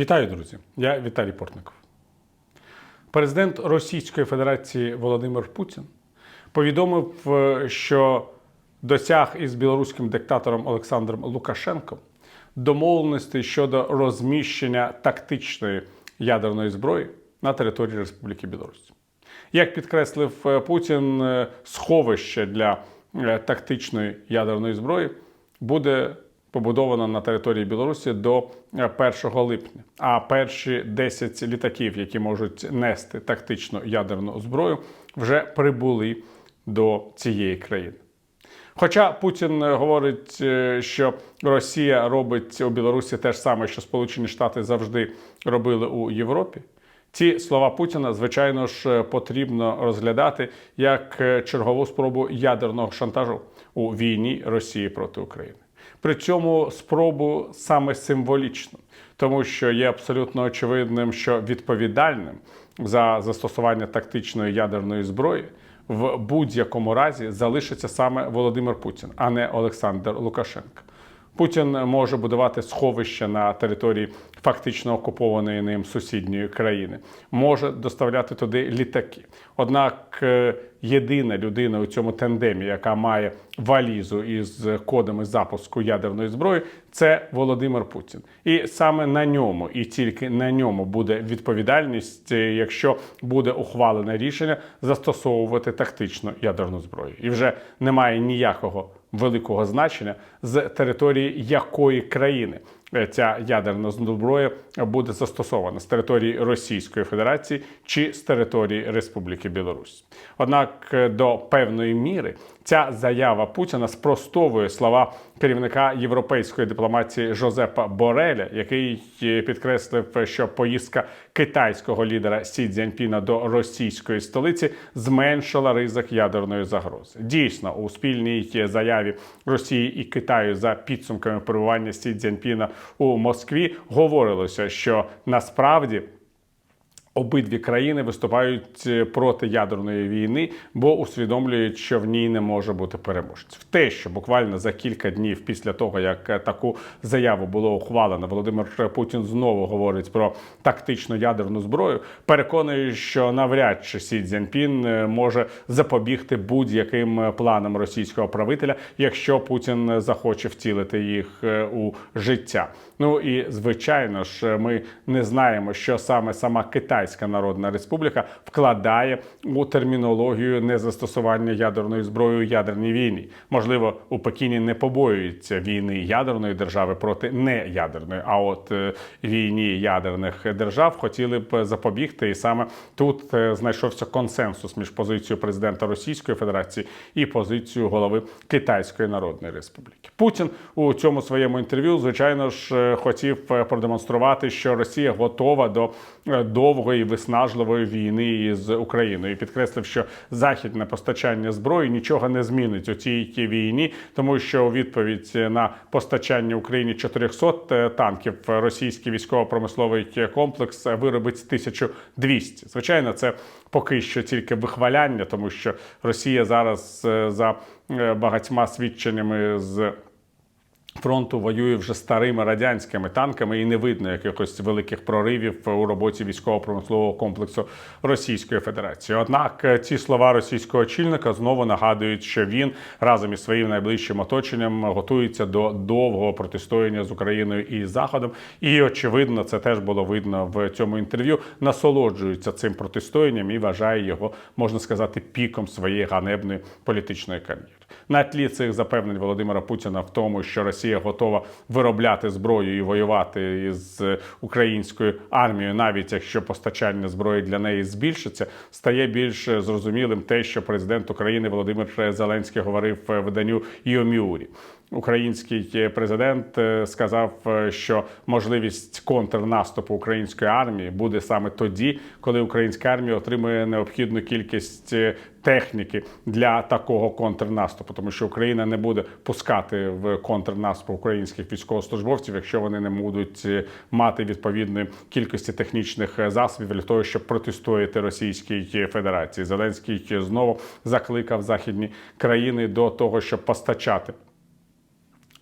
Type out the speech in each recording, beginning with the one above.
Вітаю, друзі! Я Віталій Портников. Президент Російської Федерації Володимир Путін повідомив, е, що досяг із білоруським диктатором Олександром Лукашенком домовленостей щодо розміщення тактичної ядерної зброї на території Республіки Білорусь. Як підкреслив е, Путін, е, сховище для тактичної ядерної зброї буде побудовано на території Білорусі до е, 1 липня. А перші 10 літаків, які можуть нести тактичну ядерну зброю, вже прибули до цієї країни. Хоча Путін е, говорить, е, що Росія робить у Білорусі те ж саме, що Сполучені Штати завжди робили у Європі. Ці слова Путіна, звичайно ж, е, потрібно розглядати як е, чергову спробу ядерного шантажу у війні Росії проти України. При цьому спробу саме символічну, тому що є абсолютно очевидним, що відповідальним за застосування тактичної ядерної зброї в будь-якому разі залишиться саме Володимир Путін, а не Олександр Лукашенко. Путін може будувати сховище на території фактично окупованої ним сусідньої країни, може доставляти туди літаки. Однак е, єдина людина у цьому тендемі, яка має валізу із кодами запуску ядерної зброї, це Володимир Путін. І саме на ньому, і тільки на ньому буде відповідальність, е, якщо буде ухвалене рішення застосовувати тактичну ядерну зброю. І вже немає ніякого великого значення з території якої країни е, ця ядерна зброя буде застосована з території Російської Федерації чи з території Республіки Білорусь. Однак е, до певної міри ця заява Путіна спростовує слова керівника європейської дипломатії Жозепа Бореля, який е, підкреслив, що поїздка китайського лідера Сі Цзяньпіна до російської столиці зменшила ризик ядерної загрози. Дійсно, у спільній заяві Росії і Китаю за підсумками перебування Сі Цзяньпіна у Москві говорилося, що насправді. Обидві країни виступають е, проти ядерної війни, бо усвідомлюють, що в ній не може бути переможців. Те, що буквально за кілька днів після того, як е, таку заяву було ухвалено, Володимир Путін знову говорить про тактичну ядерну зброю. Переконує, що навряд чи Сі Цзяньпін е, може запобігти будь-яким планам російського правителя, якщо Путін захоче втілити їх у життя. Ну і звичайно ж, ми не знаємо, що саме сама Китайська Народна Республіка вкладає у термінологію незастосування ядерної зброї у ядерній війні. Можливо, у Пекіні не побоюються війни ядерної держави проти неядерної, а от е, війні ядерних держав хотіли б запобігти, і саме тут е, знайшовся консенсус між позицією президента Російської Федерації і позицією голови Китайської Народної Республіки. Путін у цьому своєму інтерв'ю, звичайно ж, е, хотів продемонструвати, що Росія готова до е, довгої виснажливої війни із Україною. І підкреслив, що західне постачання зброї нічого не змінить у цій війні, тому що у відповідь на постачання Україні 400 танків російський військово-промисловий комплекс виробить 1200. Звичайно, це поки що тільки вихваляння, тому що Росія зараз е, за е, багатьма свідченнями з. Фронту воює вже старими радянськими танками, і не видно якихось великих проривів у роботі військово-промислового комплексу Російської Федерації. Однак е, ці слова російського очільника знову нагадують, що він разом із своїм найближчим оточенням готується до довгого протистояння з Україною і Заходом. І очевидно, це теж було видно в цьому інтерв'ю. Насолоджується цим протистоянням і вважає його, можна сказати, піком своєї ганебної політичної кар'єри. На тлі цих запевнень Володимира Путіна в тому, що Росія готова виробляти зброю і воювати із українською армією, навіть якщо постачання зброї для неї збільшиться, стає більш зрозумілим те, що президент України Володимир Зеленський говорив в виданню Йоміурі. Український президент е, сказав, е, що можливість контрнаступу української армії буде саме тоді, коли українська армія отримує необхідну кількість е, техніки для такого контрнаступу, тому що Україна не буде пускати в контрнаступ українських військовослужбовців, якщо вони не будуть мати відповідної кількості технічних засобів для того, щоб протистояти Російській Федерації. Зеленський знову закликав західні країни до того, щоб постачати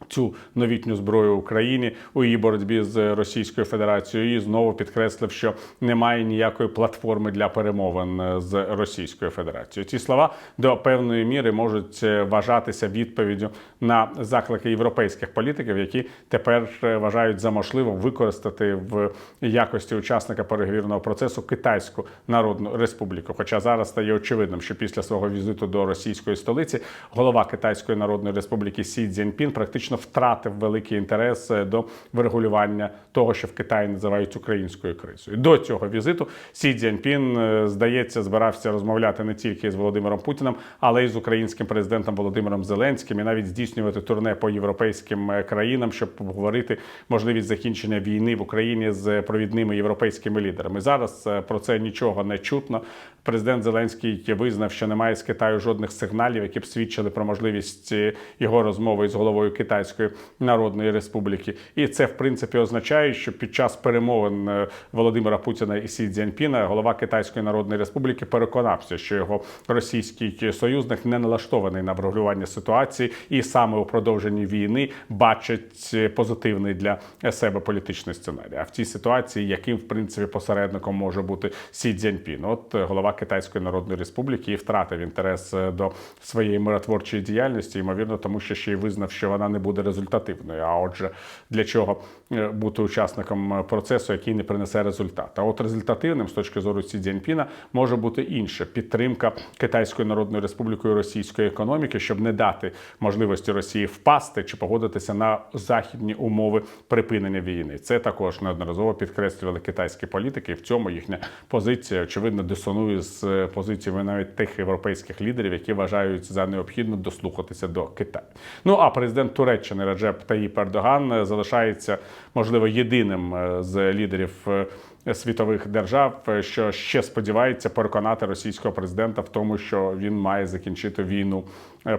цю новітню зброю Україні у її боротьбі з Російською Федерацією і знову підкреслив, що немає ніякої платформи для перемовин е, з Російською Федерацією. Ці слова до певної міри можуть е, вважатися відповіддю на заклики європейських політиків, які тепер е, вважають за можливо використати в якості учасника переговірного процесу Китайську Народну Республіку. Хоча зараз стає очевидним, що після свого візиту до російської столиці голова Китайської Народної Республіки Сі Цзіньпін практично втратив великий інтерес е, до врегулювання того, що в Китаї називають українською кризою. До цього візиту Сі Цзіньпін, е, здається, збирався розмовляти не тільки з Володимиром Путіним, але й з українським президентом Володимиром Зеленським і навіть здійснювати турне по європейським е, країнам, щоб обговорити можливість закінчення війни в Україні з провідними європейськими лідерами. Зараз про це нічого не чутно. Президент Зеленський визнав, що немає з Китаю жодних сигналів, які б свідчили про можливість його розмови з головою Китайської Народної Республіки. І це в принципі означає, що під час перемовин е, Володимира Путіна і Сі Цзіньпіна голова Китайської Народної Республіки переконався, що його російський союзник не налаштований на врегулювання ситуації, і саме у продовженні війни бачить е, позитивний для себе політичний сценарій. А в цій ситуації, яким в принципі посередником може бути Сі Цзіньпін? От е, голова Китайської Народної Республіки і втратив інтерес до своєї миротворчої діяльності, ймовірно, тому що ще й визнав, що вона не буде результативною. А отже, для чого е, бути учасником е, процесу, який не принесе результат? А от результативним з точки зору Сі Цзіньпіна може бути інше підтримка Китайської Народної Республіки російської економіки, щоб не дати можливості Росії впасти чи погодитися на західні умови припинення війни. Це також неодноразово підкреслювали китайські політики. І в цьому їхня позиція очевидно дисонує з е, позиціями навіть тих європейських лідерів, які вважають за необхідно дослухатися до Китаю. Ну а президент Туреччини Раджеп Таїп Ердоган е, залишається можливо єдиним е, з лідерів. е, Світових держав, що ще сподівається переконати російського президента в тому, що він має закінчити війну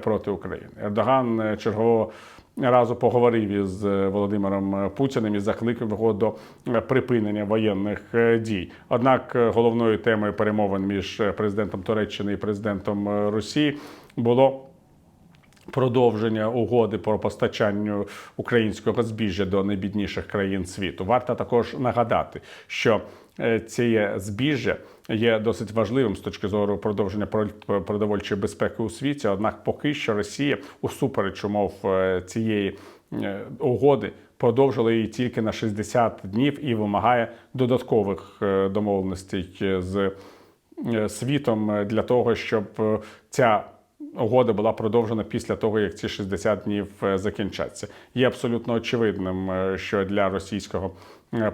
проти України. Ердоган чергово разу поговорив із Володимиром Путіним і закликав його до припинення воєнних дій. Однак головною темою перемовин між президентом Туреччини і президентом Росії було продовження угоди про постачання українського збіжжя до найбідніших країн світу. Варто також нагадати, що це збіжжя є досить важливим з точки зору продовження про- продовольчої безпеки у світі. Однак, поки що Росія усупереч умов е, цієї е, угоди. Продовжила її тільки на 60 днів і вимагає додаткових е, домовленостей з світом для того, щоб ця угода була продовжена після того, як ці 60 днів е, закінчаться. Є абсолютно очевидним, е, що для російського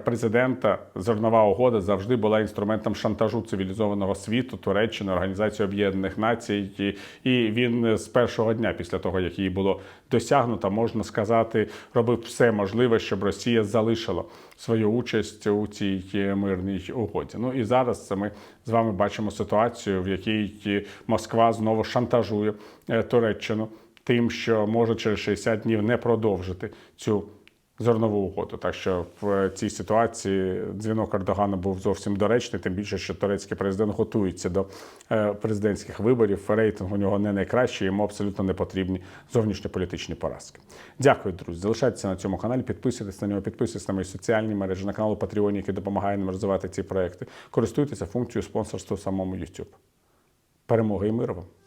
президента зернова угода завжди була інструментом шантажу цивілізованого світу, Туреччини, Організації Об'єднаних Націй, і- він з першого дня, після того як її було досягнуто, можна сказати, робив все можливе, щоб Росія залишила свою участь у цій е, мирній угоді. Ну і зараз ми з вами бачимо ситуацію, в якій е, Москва знову шантажує е, Туреччину тим, що може через 60 днів не продовжити цю зернову угоду. Так що в цій ситуації дзвінок Ердогана був зовсім доречний, тим більше, що турецький президент готується до е, президентських виборів. Рейтинг у нього не найкращий, йому абсолютно не потрібні зовнішньополітичні поразки. Дякую, друзі. Залишайтеся на цьому каналі, підписуйтесь на нього, підписуйтесь на мої соціальні мережі, на канал Patreon, який допомагає нам розвивати ці проекти. Користуйтеся функцією спонсорства в самому YouTube. Перемоги і миру вам!